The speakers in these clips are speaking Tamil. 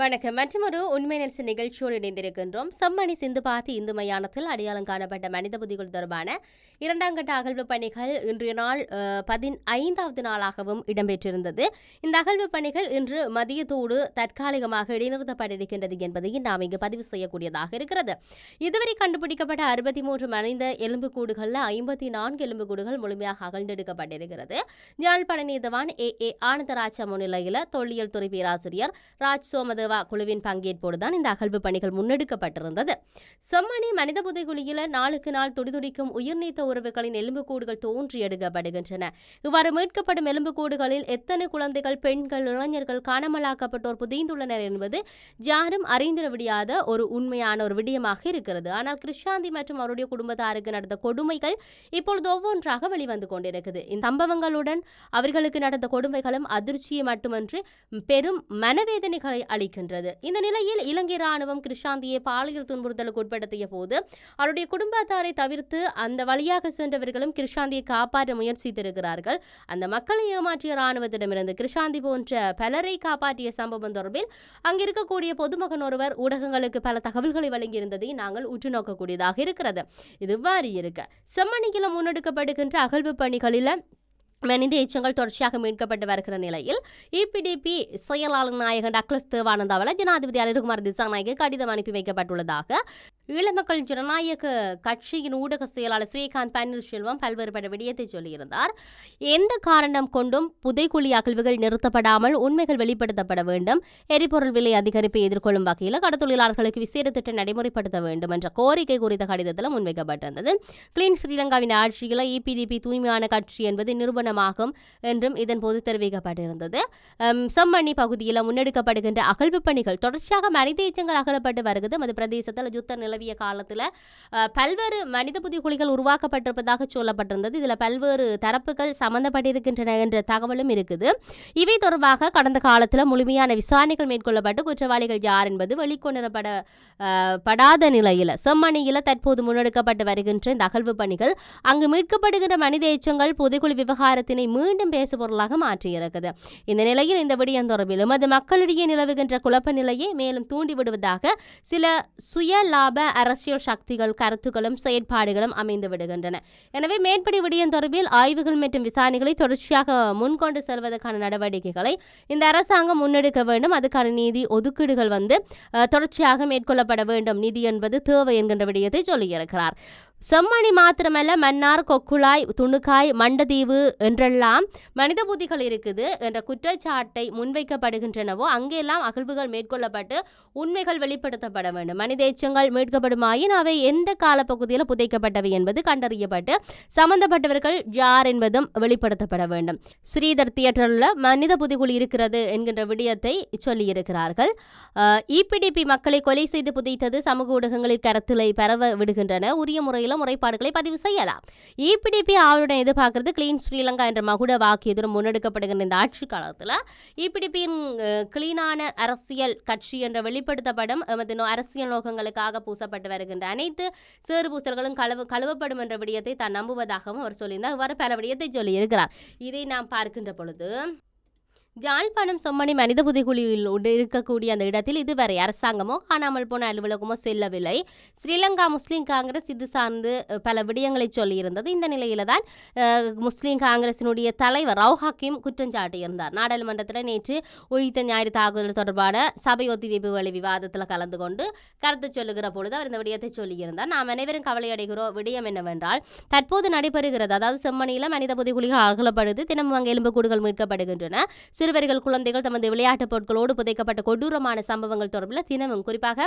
வணக்கம். மற்றொரு உண்மை நெல்சன் நிகழ்ச்சியோடு இணைந்திருக்கின்றோம். செம்மணி சிந்துபாத்தி இந்து மயானத்தில் அடையாளம் காணப்பட்ட மனித புதிகள் தொடர்பான இரண்டாம் கட்ட அகழ்வு பணிகள் இன்றைய நாள் பதினைந்தாவது நாளாகவும் இடம்பெற்றிருந்தது. இந்த அகழ்வு பணிகள் இன்று மதியத்தோடு தற்காலிகமாக இடைநிறுத்தப்பட்டிருக்கின்றது என்பதையும் நாம் இங்கு பதிவு செய்யக்கூடியதாக இருக்கிறது. இதுவரை கண்டுபிடிக்கப்பட்ட அறுபத்தி மூன்று மனித எலும்புக்கூடுகளில் ஐம்பத்தி நான்கு எலும்புக்கூடுகள் முழுமையாக அகழ்ந்தெடுக்கப்பட்டிருக்கிறது. யாழ்ப்பாண நீதவான் ஏ. ஏ. ஆனந்தராஜா முன்னிலையில் தொல்லியல் துறை பேராசிரியர் ராஜ் சேவா குழுவின் பங்கேற்போடுதான் இந்த அகழ்வு பணிகள் முன்னெடுக்கப்பட்டிருந்தது. செம்மணி மனித புதைகுழியில் நாளுக்கு நாள் துடிதுடிக்கும் உயிர்நீத்த உறவுகளின் எலும்புக்கூடுகள் தோன்றி எடுக்கப்படுகின்றன. இவ்வாறு மீட்கப்படும் எலும்புக்கூடுகளில் எத்தனை குழந்தைகள் பெண்கள் இளைஞர்கள் காணாமலாக்கப்பட்டோர் புதைந்துள்ளனர் என்பது யாரும் அறிந்திட முடியாத ஒரு உண்மையான ஒரு விடயமாக இருக்கிறது. ஆனால் கிருஷாந்தி மற்றும் அவருடைய குடும்பத்தாருக்கு நடந்த கொடுமைகள் இப்பொழுது ஒவ்வொன்றாக வெளிவந்து கொண்டிருக்குது. இந்த சம்பவங்களுடன் அவர்களுக்கு நடந்த கொடுமைகளும் அதிர்ச்சியை மட்டுமன்றி பெரும் மனவேதனைகளை இருக்கின்றது. இந்த நிலையில் இலங்கை ராணுவம் கிருஷாந்தியை பாலியல் துன்புறுத்தலுக்கு உட்படுத்திய போது அவருடைய குடும்பத்தாரை தவிர்த்து அந்த வழியாக சென்றவர்களும் கிருஷாந்தியை காப்பாற்ற முயற்சித்திருக்கிறார்கள். அந்த மக்களை ஏமாற்றிய ராணுவத்திடமிருந்து கிருஷாந்தி போன்ற பலரை காப்பாற்றிய சம்பவம் தொடர்பில் அங்கிருக்கக்கூடிய பொதுமகன் ஒருவர் ஊடகங்களுக்கு பல தகவல்களை வழங்கியிருந்ததை நாங்கள் உற்று நோக்கக்கூடியதாக இருக்கிறது. இது இவ்வாறு இருக்க செம்மணியில் முன்னெடுக்கப்படுகின்ற அகழ்வு பணிகளில் மனித எச்சங்கள் தொடர்ச்சியாக மீட்கப்பட்டு வருகிற நிலையில் இபிடிபி செயலாளர் நாயகன் டக்ளஸ் தேவானந்தாவால் ஜனாதிபதி அனிருகுமார் திசாநாயக்கு கடிதம் அனுப்பி வைக்கப்பட்டுள்ளதாக ஈழமக்கள் ஜனநாயக கட்சியின் ஊடக செயலாளர் ஸ்ரீகாந்த் பன்னீர்செல்வம் பல்வேறுபட்ட விடயத்தை சொல்லியிருந்தார். எந்த காரணம் கொண்டும் புதைக்குழி அகழ்வுகள் நிறுத்தப்படாமல் உண்மைகள் வெளிப்படுத்தப்பட வேண்டும். எரிபொருள் விலை அதிகரிப்பை எதிர்கொள்ளும் வகையில் கடத்தொழிலாளர்களுக்கு விசேட திட்டம் நடைமுறைப்படுத்த வேண்டும் என்ற கோரிக்கை குறித்த கடிதத்தில் முன்வைக்கப்பட்டிருந்தது. கிளீன் ஸ்ரீலங்காவின் ஆட்சியில் இபிடிபி தூய்மையான கட்சி என்பது நிரூபணமாகும் என்றும் இதன் போது தெரிவிக்கப்பட்டிருந்தது. செம்மணி பகுதியில் முன்னெடுக்கப்படுகின்ற அகழ்வு பணிகள் தொடர்ச்சியாக மனித எச்சங்கள் அகலப்பட்டு வருகிறது. அது பிரதேசத்தில் யுத்த நிலவிய காலத்தில் பல்வேறு மனித புதிகுழிகள் உருவாக்கப்பட்டிருப்பதாக சொல்லப்பட்டிருந்தது. இதில் பல்வேறு தரப்புகள் சம்பந்தப்பட்டிருக்கின்றன என்ற தகவலும் இருக்குது. இவை தொடர்பாக கடந்த காலத்தில் முழுமையான விசாரணைகள் மேற்கொள்ளப்பட்டு குற்றவாளிகள் யார் என்பது வெளிக்கொணரப்பட படாத நிலையில் செம்மணியில் தற்போது முன்னெடுக்கப்பட்டு வருகின்ற இந்த அகழ்வு பணிகள் அங்கு மீட்கப்படுகின்ற மனித எச்சங்கள் புதைக்குழி விவகாரத்தினை மீண்டும் பேசுபொருளாக மாற்றியிருக்குது. இந்த நிலையில் இந்த விடயம் தொடர்பிலும் அது மக்களிடையே நிலவுகின்ற குழப்ப நிலையை மேலும் தூண்டிவிடுவதாக சில சுய லாப அரசியல் சக்திகள் கருத்துக்களும் செயற்பாடுகளும் அமைந்து விடுகின்றன. எனவே மேற்படி விடயம் தொடர்பில் ஆய்வுகள் மற்றும் விசாரணைகளை தொடர்ச்சியாக முன்கொண்டு செல்வதற்கான நடவடிக்கைகளை இந்த அரசாங்கம் முன்னெடுக்க வேண்டும். அதுக்கான நீதி ஒதுக்கீடுகள் வந்து தொடர்ச்சியாக மேற்கொள்ளப்பட வேண்டும். நிதி என்பது தேவை என்கின்ற விடயத்தை சொல்லியிருக்கிறார். செம்மணி மாத்திரமல்ல மன்னார் கொக்குழாய் துணுக்காய் மண்டதீவு என்றெல்லாம் மனித புத்திகள் இருக்குது என்ற குற்றச்சாட்டை முன்வைக்கப்படுகின்றனவோ அங்கெல்லாம் அகழ்வுகள் மேற்கொள்ளப்பட்டு உண்மைகள் வெளிப்படுத்தப்பட வேண்டும். மனித எச்சங்கள் மீட்கப்படுமாயின் அவை எந்த காலப்பகுதியில் புதைக்கப்பட்டவை என்பது கண்டறியப்பட்டு சம்பந்தப்பட்டவர்கள் யார் என்பதும் வெளிப்படுத்தப்பட வேண்டும். ஸ்ரீதர் தியேட்டரில் மனித புதைகுழி இருக்கிறது என்கின்ற விடயத்தை சொல்லியிருக்கிறார்கள். இபிடிபி மக்களை கொலை செய்து புதைத்தது சமூக ஊடகங்களில் கருத்துளை பரவ விடுகின்றன. உரிய முறையில் முறைப்பாடுகளை பதிவு செய்யலாம். இபிடிபி ஆவலுடன் எதிர்பார்க்கிறது கிளீன் ஸ்ரீலங்கா என்ற மகுட வாக்கியத்துடன் முன்னெடுக்கப்படுகின்ற இந்த ஆட்சி காலத்தில் இபிடிபியின் கிளீனான அரசியல் கட்சி என்ற வெளிப்படுத்தப்படும் எமது அரசியல் நோக்கங்களுக்காக பூசப்பட்டு வருகின்ற அனைத்து சேறு பூசல்களும் கழுவு கழுவப்படும் என்ற விடயத்தை தான் நம்புவதாகவும் அவர் சொல்லியிருந்தார். இவ்வாறு பல விடயத்தை சொல்லியிருக்கிறார். இதை நாம் பார்க்கின்ற பொழுது யாழ்ப்பாணம் செம்மணி மனித புதைகுழியில் இருக்கக்கூடிய அந்த இடத்தில் இதுவரை அரசாங்கமோ காணாமல் போன அலுவலகமோ செல்லவில்லை. ஸ்ரீலங்கா முஸ்லீம் காங்கிரஸ் இது சார்ந்து பல விடயங்களை சொல்லியிருந்தது. இந்த நிலையில தான் முஸ்லீம் காங்கிரசினுடைய தலைவர் ரவு ஹக்கீம் குற்றம் சாட்டியிருந்தார். நாடாளுமன்றத்தில் நேற்று உயிர்த்த ஞாயிறு தாக்குதல் தொடர்பான சபை ஒத்திவைப்பு வழி விவாதத்தில் கலந்து கொண்டு கருத்து சொல்லுகிற பொழுது அவர் இந்த விடயத்தை சொல்லியிருந்தார். நாம் அனைவரும் கவலையடைகிறோம் விடயம் என்னவென்றால் தற்போது நடைபெறுகிறது அதாவது செம்மணியில் மனித புதைகுழிகள் அகலப்படுது தினமும் அங்கே எலும்பு கூடுகள் மீட்கப்படுகின்றன சிறுவர்கள் குழந்தைகள் தமது விளையாட்டுப் பொருட்களோடு புதைக்கப்பட்ட கொடூரமான சம்பவங்கள் தொடர்பில் தினமும் குறிப்பாக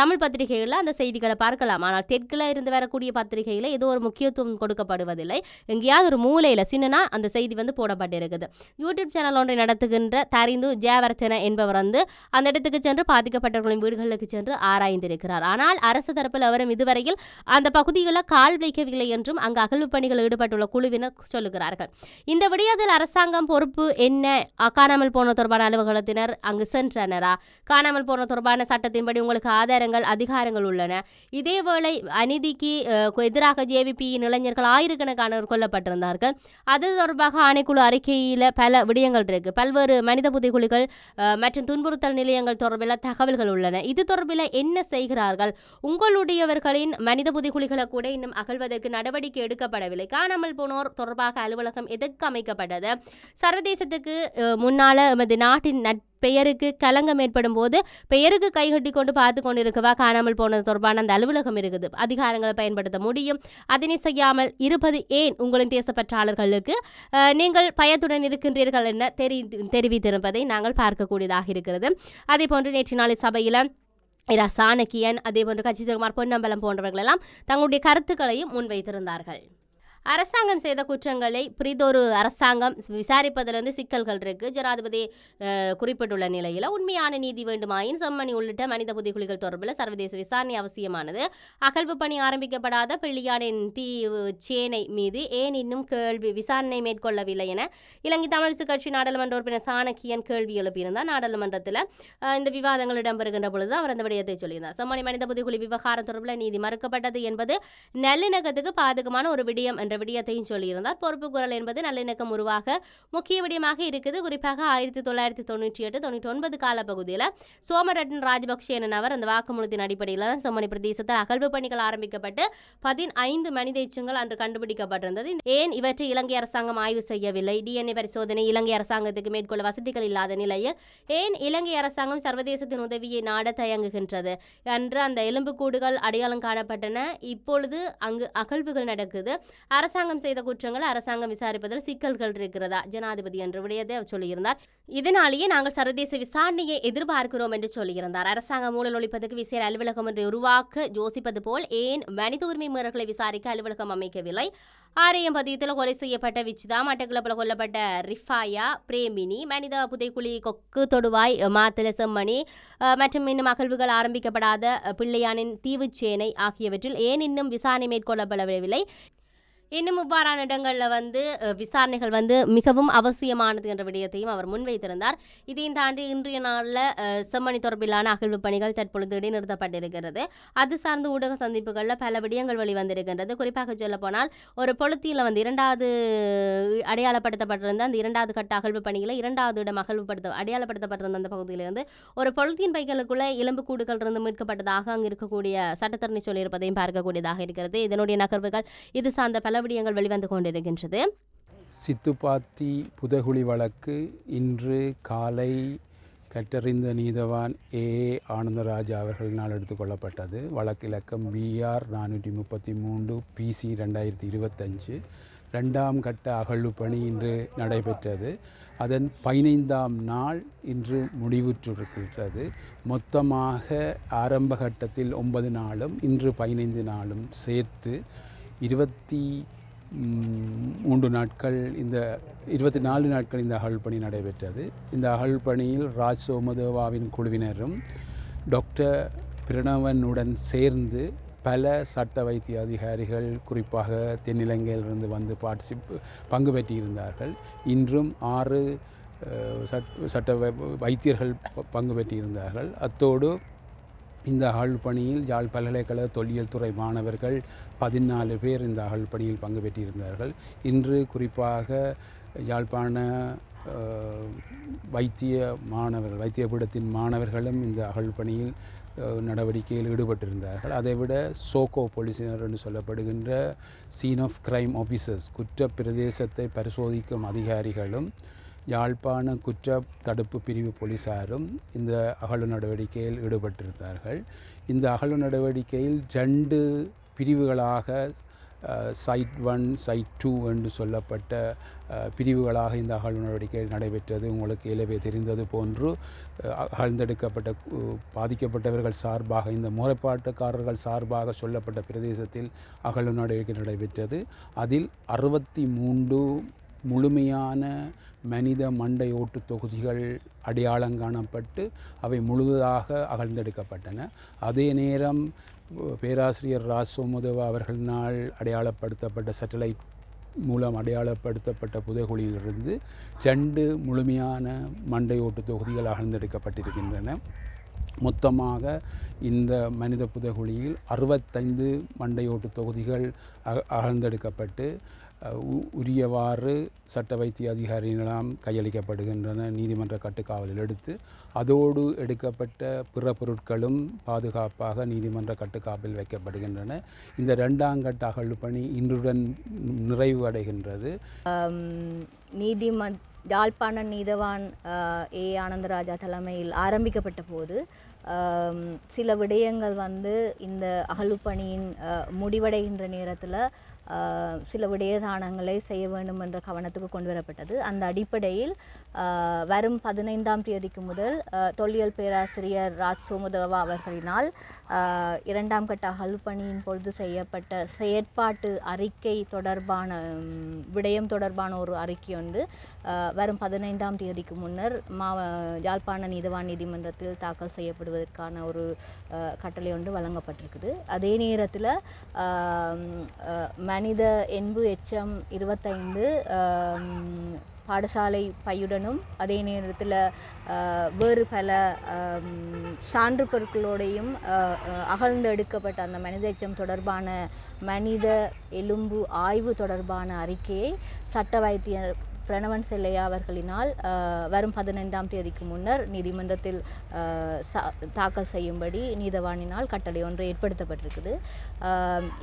தமிழ் பத்திரிகைகளில் அந்த செய்திகளை பார்க்கலாம். ஆனால் தெற்கில் இருந்து வரக்கூடிய பத்திரிகையில் ஏதோ ஒரு முக்கியத்துவம் கொடுக்கப்படுவதில்லை. எங்கேயாவது ஒரு மூலையில் சின்னனா அந்த செய்தி வந்து போடப்பட்டிருக்குது. யூடியூப் சேனல் ஒன்றை நடத்துகின்ற தரிந்து ஜெயவர்த்தன என்பவர் வந்து அந்த இடத்துக்கு சென்று பாதிக்கப்பட்டவர்களின் வீடுகளுக்கு சென்று ஆராய்ந்திருக்கிறார். ஆனால் அரசு தரப்பில் அவரும் இதுவரையில் அந்த பகுதிகளில் கால் வைக்கவில்லை என்றும் அங்கு அகழ்வு பணிகள் ஈடுபட்டுள்ள குழுவினர் சொல்லுகிறார்கள். இந்த விடயத்தில் அரசாங்கம் பொறுப்பு என்ன காணாமல் போன தொடர்பான அலுவலகத்தினர் அங்கு சென்றனரா? காணாமல் போன தொடர்பான சட்டத்தின்படி உங்களுக்கு ஆதாரங்கள் அதிகாரங்கள் உள்ளன. இதேவேளை அநீதிக்கு எதிராக ஜேவிபியின் இளைஞர்கள் ஆயிரக்கணக்கானவர் கொல்லப்பட்டிருந்தார்கள். அது தொடர்பாக ஆணைக்குழு அறிக்கையில் பல விடயங்கள் இருக்கு. பல்வேறு மனித புதைகுழிகள் மற்றும் துன்புறுத்தல் நிலையங்கள் தொடர்பில் தகவல்கள் உள்ளன. இது தொடர்பில் என்ன செய்கிறார்கள்? உங்களுடையவர்களின் மனித புதைகுழிகளை கூட இன்னும் அகழ்வதற்கு நடவடிக்கை எடுக்கப்படவில்லை. காணாமல் போனோர் தொடர்பாக அலுவலகம் எதற்கு அமைக்கப்பட்டது? சர்வதேசத்துக்கு முன்னால் எமது நாட்டின் நட்பெயருக்கு களங்கம் ஏற்படும் போது பெயருக்கு கைகட்டி கொண்டு பார்த்து கொண்டிருக்கவா காணாமல் போனது தொடர்பான அந்த அலுவலகம் இருக்குது. அதிகாரங்களை பயன்படுத்த முடியும். அதனை செய்யாமல் இருப்பது ஏன் உங்களின் தேசப்பற்றாளர்களுக்கு நீங்கள் பயத்துடன் இருக்கின்றீர்கள் என தெரி தெரிவித்திருப்பதை நாங்கள் பார்க்கக்கூடியதாக இருக்கிறது. அதே போன்று நேற்று நாளை சபையில் இரா சாணக்கியன் அதே போன்று கட்சிகுமார் பொன்னம்பலம் போன்றவர்கள் எல்லாம் தங்களுடைய கருத்துக்களையும் முன்வைத்திருந்தார்கள். அரசாங்கம் செய்த குற்றங்களை பிரிதொரு அரசாங்கம் விசாரிப்பதிலிருந்து சிக்கல்கள் இருக்கு. ஜனாதிபதி குறிப்பிட்டுள்ள நிலையில் உண்மையான நீதி வேண்டுமாயின் செம்மணி உள்ளிட்ட மனித புதைகுழிகள் தொடர்பில் சர்வதேச விசாரணை அவசியமானது. அகழ்வு பணி ஆரம்பிக்கப்படாத பிள்ளையானின் தீவு சேனை மீது ஏன் இன்னும் கேள்வி விசாரணை மேற்கொள்ளவில்லை என இலங்கை தமிழிசு கட்சி நாடாளுமன்ற உறுப்பினர் சாணக்கியன் கேள்வி எழுப்பியிருந்தார். நாடாளுமன்றத்தில் இந்த விவாதங்கள் இடம்பெறுகின்ற பொழுது அவர் அந்த விடயத்தை சொல்லியிருந்தார். செம்மணி மனித புதைகுழி விவகாரம் தொடர்பில் நீதி மறுக்கப்பட்டது என்பது நல்லிணக்கத்துக்கு பாதகமான ஒரு விடயம் என்ற விடயத்தையும் சொல்லியிருந்தார். பொறுப்பு குரல் என்பது நல்லிணக்கம் உருவாக முக்கிய விடயமாக இருக்குது. குறிப்பாக ஆயிரத்தி தொள்ளாயிரத்தி தொண்ணூற்றி எட்டு தொண்ணூற்றி ஒன்பது காலப்பகுதியில் சோமரட்டன் ராஜபக்ஷே என்னவர் அந்த வாக்குமூலத்தின் அடிப்படையில் தான் செம்மணி பிரதேசத்தில் அகழ்வு பணிகள் ஆரம்பிக்கப்பட்டு பதினைந்து மனித எச்சங்கள் அன்று கண்டுபிடிக்கப்பட்டிருந்தது. ஏன் இவற்றை இலங்கை அரசாங்கம் ஆய்வு செய்யவில்லை? டிஎன்ஏ பரிசோதனை இலங்கை அரசாங்கத்துக்கு மேற்கொள்ள வசதிகள் இல்லாத நிலையில் ஏன் இலங்கை அரசாங்கம் சர்வதேசத்தின் உதவியை நாட தயங்குகின்றது? என்று அந்த எலும்புக்கூடுகள் அடையாளம் காணப்பட்டன. இப்பொழுது அங்கு அகழ்வுகள் நடக்குது. அரசாங்கம் செய்த குற்றங்கள் அரசாங்கம் விசாரிப்பதில் சிக்கல்கள் இருக்கிறதா? ஜனாதிபதி என்ற விடயத்தை அவர் சொல்லியிருந்தார். இதனாலேயே நாங்கள் சர்வதேச விசாரணையை எதிர்பார்க்கிறோம் என்று சொல்லியிருந்தார். அரசாங்கம் ஊழல் ஒழிப்பதற்கு விசேட அலுவலகம் ஒன்றை உருவாக்க யோசிப்பது போல் ஏன் மனித உரிமை மீறல்களை விசாரிக்க அலுவலகம் அமைக்கவில்லை? ஆரையம் பதியத்தில் கொலை செய்யப்பட்ட விச்சிதா மட்டக்களப்பில் கொல்லப்பட்ட ரிஃபாயா பிரேமினி மனித புதைக்குழி கொக்கு தொடுவாய் மாத்தல செம்மணி மற்றும் இன்னும் அகழ்வுகள் ஆரம்பிக்கப்படாத பிள்ளையானின் தீவுச்சேனை ஆகியவற்றில் ஏன் இன்னும் விசாரணை மேற்கொள்ளப்படவில்லை? இன்னும் இவ்வாறான இடங்களில் வந்து விசாரணைகள் வந்து மிகவும் அவசியமானது என்ற விடயத்தையும் அவர் முன்வைத்திருந்தார். இதையும் தாண்டி இன்றைய நாளில் செம்மணி தொடர்பிலான அகழ்வு பணிகள் தற்பொழுது இடைநிறுத்தப்பட்டிருக்கிறது. அது சார்ந்த ஊடக சந்திப்புகளில் பல விடயங்கள் வெளிவந்திருக்கின்றது. குறிப்பாக சொல்லப்போனால் ஒரு பொழுத்தியில் வந்து இரண்டாவது அடையாளப்படுத்தப்பட்டிருந்த அந்த இரண்டாவது கட்ட அகழ்வு பணியில் இரண்டாவது இடம் அகழ்வுப்படுத்த அடையாளப்படுத்தப்பட்டிருந்த அந்த பகுதியிலிருந்து ஒரு பொழுத்தின் பைகளுக்குள்ள எலும்பு கூடுகள் இருந்து மீட்கப்பட்டதாக அங்கு இருக்கக்கூடிய சட்டத்தரணி சொல்லியிருப்பதையும் பார்க்கக்கூடியதாக இருக்கிறது. இதனுடைய நகர்வுகள் இது சார்ந்த பல விடயங்கள் வெளிவந்து கொண்டிருக்கின்றது. சித்துப்பாத்தி புதகுழி வழக்கு இன்று காலை கற்றறிந்த நீதவான் ஏ. ஆனந்தராஜா அவர்களினால் எடுத்துக்கொள்ளப்பட்டது. வழக்கு இலக்கம் பிஆர் நானூற்றி முப்பத்தி மூன்று பிசி ரெண்டாயிரத்தி இருபத்தஞ்சு. ரெண்டாம் கட்ட அகழ்வு பணி இன்று நடைபெற்றது. அதன் பதினைந்தாம் நாள் இன்று முடிவுற்றிருக்கிறது மொத்தமாக ஆரம்ப கட்டத்தில் ஒன்பது நாளும் இன்று பதினைந்து நாளும் சேர்த்து இருபத்தி மூன்று நாட்கள் இந்த இருபத்தி நாலு நாட்கள் இந்த அகழ் பணி நடைபெற்றது. இந்த அகழ் பணியில் ராஜ் சோமதேவாவின் குழுவினரும் டாக்டர் பிரணவனுடன் சேர்ந்து பல சட்ட வைத்திய அதிகாரிகள் குறிப்பாக தென்னிலங்கையிலிருந்து வந்து பார்ட்டிசிப் பங்கு பெற்றிருந்தார்கள். இன்றும் ஆறு சட் சட்ட வை- வைத்தியர்கள் ப- பங்கு பெற்றிருந்தார்கள். அத்தோடு இந்த அகழ் பணியில் யாழ் பல்கலைக்கழக தொல்லியல் துறை மாணவர்கள் பதினாலு பேர் இந்த அகழ் பணியில் பங்கு பெற்றிருந்தார்கள். இன்று குறிப்பாக யாழ்ப்பாண வைத்திய மாணவர்கள் வைத்தியபீடத்தின் மாணவர்களும் இந்த அகழ் பணியில் நடவடிக்கையில் ஈடுபட்டிருந்தார்கள். அதைவிட சோகோ போலீசினர் என்று சொல்லப்படுகின்ற சீன் ஆஃப் கிரைம் ஆஃபீஸர்ஸ் குற்ற பிரதேசத்தை பரிசோதிக்கும் அதிகாரிகளும் யாழ்ப்பாண குற்ற தடுப்பு பிரிவு போலீசாரும் இந்த அகழ்வு நடவடிக்கையில் ஈடுபட்டிருந்தார்கள். இந்த அகழ்வு நடவடிக்கையில் ரெண்டு பிரிவுகளாக சைட் ஒன் சைட் டூ என்று சொல்லப்பட்ட பிரிவுகளாக இந்த அகழ்வு நடவடிக்கை நடைபெற்றது. உங்களுக்கு ஏலவே தெரிந்தது போன்று அகழ்ந்தெடுக்கப்பட்ட பாதிக்கப்பட்டவர்கள் சார்பாக இந்த முறைப்பாட்டுக்காரர்கள் சார்பாக சொல்லப்பட்ட பிரதேசத்தில் அகழ்வு நடவடிக்கை நடைபெற்றது. அதில் அறுபத்தி மூன்று முழுமையான மனித மண்டை ஓட்டு தொகுதிகள் அடையாளம் காணப்பட்டு அவை முழுவதாக அகழ்ந்தெடுக்கப்பட்டன. அதே நேரம் பேராசிரியர் ராஜ் அவர்களினால் அடையாளப்படுத்தப்பட்ட சேட்டலைட் மூலம் அடையாளப்படுத்தப்பட்ட புதைகுழியிலிருந்து ரெண்டு முழுமையான மண்டையோட்டு தொகுதிகள் அகழ்ந்தெடுக்கப்பட்டிருக்கின்றன. மொத்தமாக இந்த மனித புதைகுழியில் அறுபத்தைந்து மண்டையோட்டு தொகுதிகள் அக அகழ்ந்தெடுக்கப்பட்டு உரியவாறு சட்ட வைத்திய அதிகாரிகளாம் கையளிக்கப்படுகின்றன நீதிமன்ற கட்டுக்காவலில் எடுத்து அதோடு எடுக்கப்பட்ட பிற பொருட்களும் பாதுகாப்பாக நீதிமன்ற கட்டுக்காப்பில் வைக்கப்படுகின்றன. இந்த ரெண்டாம் கட்ட அகழ்வு பணி இன்றுடன் நிறைவு அடைகின்றது. நீதிமன் யாழ்ப்பாண நீதவான் ஏ. ஆனந்தராஜா தலைமையில் ஆரம்பிக்கப்பட்ட போது சில விடயங்கள் வந்து இந்த அகழ்வு பணியின் முடிவடைகின்ற நேரத்தில் சில விடயதானங்களை செய்ய வேண்டும் என்ற கவனத்துக்கு கொண்டு வரப்பட்டது. அந்த அடிப்படையில் வரும் பதினைந்தாம் தேதிக்கு முதல் தொல்லியல் பேராசிரியர் ராஜ் சோமுதவா அவர்களினால் இரண்டாம் கட்ட அகழ்வுப்பணியின் பொழுது செய்யப்பட்ட செயற்பாட்டு அறிக்கை தொடர்பான விடயம் தொடர்பான ஒரு அறிக்கை ஒன்று வரும் பதினைந்தாம் தேதிக்கு முன்னர் மா யாழ்ப்பாண நீதவான் நீதிமன்றத்தில் தாக்கல் செய்யப்படுவதற்கான ஒரு கட்டளை ஒன்று வழங்கப்பட்டிருக்குது. அதே நேரத்தில் மனித என்பு எச்சம் இருபத்தைந்து பாடசாலை பையுடனும் அதே நேரத்தில் வேறு பல சான்று பொருட்களோடையும் அகழ்ந்து எடுக்கப்பட்ட அந்த மனித எச்சம் தொடர்பான மனித எலும்பு ஆய்வு தொடர்பான அறிக்கையை சட்ட வைத்தியர் பிரணவன் செல்லையா அவர்களினால் வரும் பதினைந்தாம் தேதிக்கு முன்னர் நீதிமன்றத்தில் தாக்கல் செய்யும்படி நீதவானினால் கட்டளை ஒன்று ஏற்படுத்தப்பட்டிருக்குது.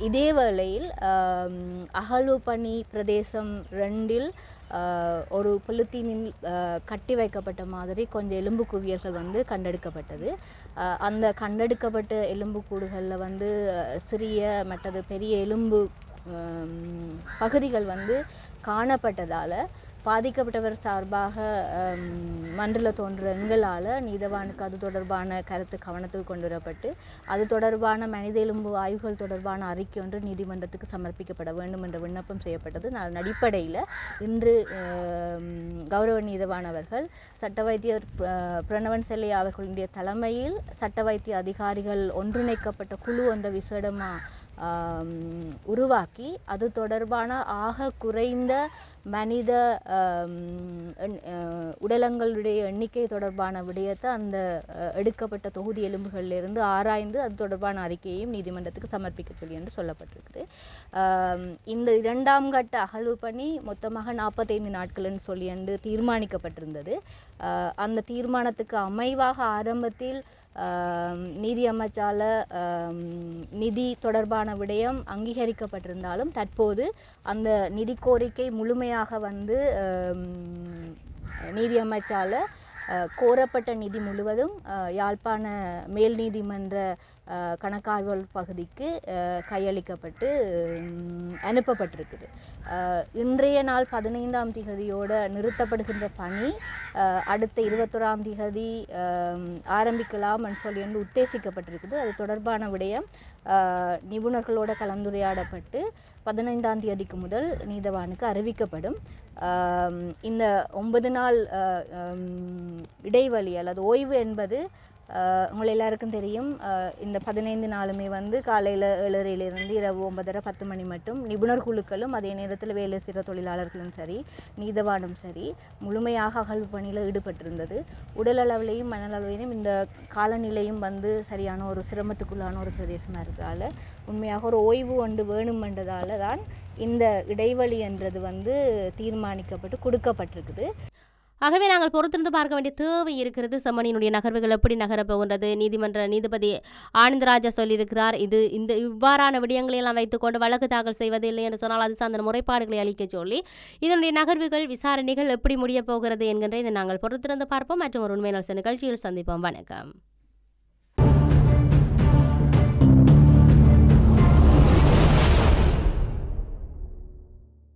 இதே வேளையில் அகழ்வு பணி பிரதேசம் ரெண்டில் ஒரு பொலித்தீனில் கட்டி வைக்கப்பட்ட மாதிரி கொஞ்சம் எலும்பு குவியல்கள் வந்து கண்டெடுக்கப்பட்டது. அந்த கண்டெடுக்கப்பட்ட எலும்பு கூடுகளில் வந்து சிறிய மற்றது பெரிய எலும்பு பகுதிகள் வந்து காணப்பட்டதால் பாதிக்கப்பட்டவர் சார்பாக மன்றில் தோன்ற எங்களால் நீதவானுக்கு அது தொடர்பான கருத்து கவனத்துக்கு கொண்டு வரப்பட்டு அது தொடர்பான மனித எலும்பு ஆய்வுகள் தொடர்பான அறிக்கை ஒன்று நீதிமன்றத்துக்கு சமர்ப்பிக்கப்பட வேண்டும் என்ற விண்ணப்பம் செய்யப்பட்டது. அதன் அடிப்படையில் இன்று கௌரவ நீதவானவர்கள் சட்ட வைத்தியர் பிரணவன் செல்லை அவர்களுடைய தலைமையில் சட்ட வைத்திய அதிகாரிகள் ஒன்றிணைக்கப்பட்ட குழு என்ற விசேடமாக உருவாக்கி அது தொடர்பான ஆக குறைந்த மனித எண்- உடலங்களுடைய எண்ணிக்கை தொடர்பான விடயத்தை அந்த எடுக்கப்பட்ட தொகுதி எலும்புகளிலிருந்து ஆராய்ந்து அது தொடர்பான அறிக்கையையும் நீதிமன்றத்துக்கு சமர்ப்பிக்க சொல்லி என்று சொல்லப்பட்டிருக்குது. இந்த இரண்டாம் கட்ட அகழ்வு பணி மொத்தமாக நாற்பத்தைந்து நாட்கள்னு சொல்லி என்று தீர்மானிக்கப்பட்டிருந்தது. அந்த தீர்மானத்துக்கு அமைவாக ஆரம்பத்தில் நீதி அமைச்சால நிதி தொடர்பான விடயம் அங்கீகரிக்கப்பட்டிருந்தாலும் தற்போது அந்த நிதி கோரிக்கை முழுமையாக வந்து நீதி அமைச்சால கோரப்பட்ட நிதி முழுவதும் யாழ்ப்பாண மேல் நீதிமன்ற கணக்காய்வல் பகுதிக்கு கையளிக்கப்பட்டு அனுப்பப்பட்டிருக்குது. இன்றைய நாள் பதினைந்தாம் திகதியோட நிறுத்தப்படுகின்ற பணி அடுத்த இருபத்தொராம் திகதி ஆரம்பிக்கலாம்னு சொல்லி என்று உத்தேசிக்கப்பட்டிருக்குது. அது தொடர்பான விடயம் நிபுணர்களோட கலந்துரையாடப்பட்டு பதினைந்தாம் தேதிக்கு முதல் நீதவானுக்கு அறிவிக்கப்படும். இந்த ஒன்பது நாள் இடைவெளி அல்லது ஓய்வு என்பது உங்கள் எல்லாருக்கும் தெரியும் இந்த பதினைந்து நாளுமே வந்து காலையில் ஏழரையிலிருந்து இரவு ஒன்பதரை பத்து மணி மட்டும் நிபுணர் குழுக்களும் அதே நேரத்தில் வேலை செய்கிற தொழிலாளர்களும் சரி நீதவானும் சரி முழுமையாக அகழ்வு பணியில் ஈடுபட்டிருந்தது. உடல் அளவிலையும் மனநலவிலையும் இந்த காலநிலையும் வந்து சரியான ஒரு சிரமத்துக்குள்ளான ஒரு பிரதேசமாக இருக்கிறதால உண்மையாக ஒரு ஓய்வு ஒன்று வேணுமென்றதால தான் இந்த இடைவெளி என்றது வந்து தீர்மானிக்கப்பட்டு கொடுக்கப்பட்டிருக்குது. ஆகவே நாங்கள் பொறுத்திருந்து பார்க்க வேண்டிய தேவை இருக்கிறது. செம்மணியினுடைய நகர்வுகள் எப்படி நகரப்போகின்றது? நீதிமன்ற நீதிபதி ஆனந்தராஜா சொல்லியிருக்கிறார் இது இந்த இவ்வாறான விடயங்களை எல்லாம் வைத்துக்கொண்டு வழக்கு தாக்கல் செய்வதில்லை என்று சொன்னால் அது சார்ந்த முறைப்பாடுகளை அளிக்க சொல்லி இதனுடைய நகர்வுகள் விசாரணைகள் எப்படி முடியப் போகிறது என்கின்ற இதை நாங்கள் பொறுத்திருந்து பார்ப்போம். மற்றும் ஒரு உண்மை நிகழ்ச்சியில் சந்திப்போம். வணக்கம்.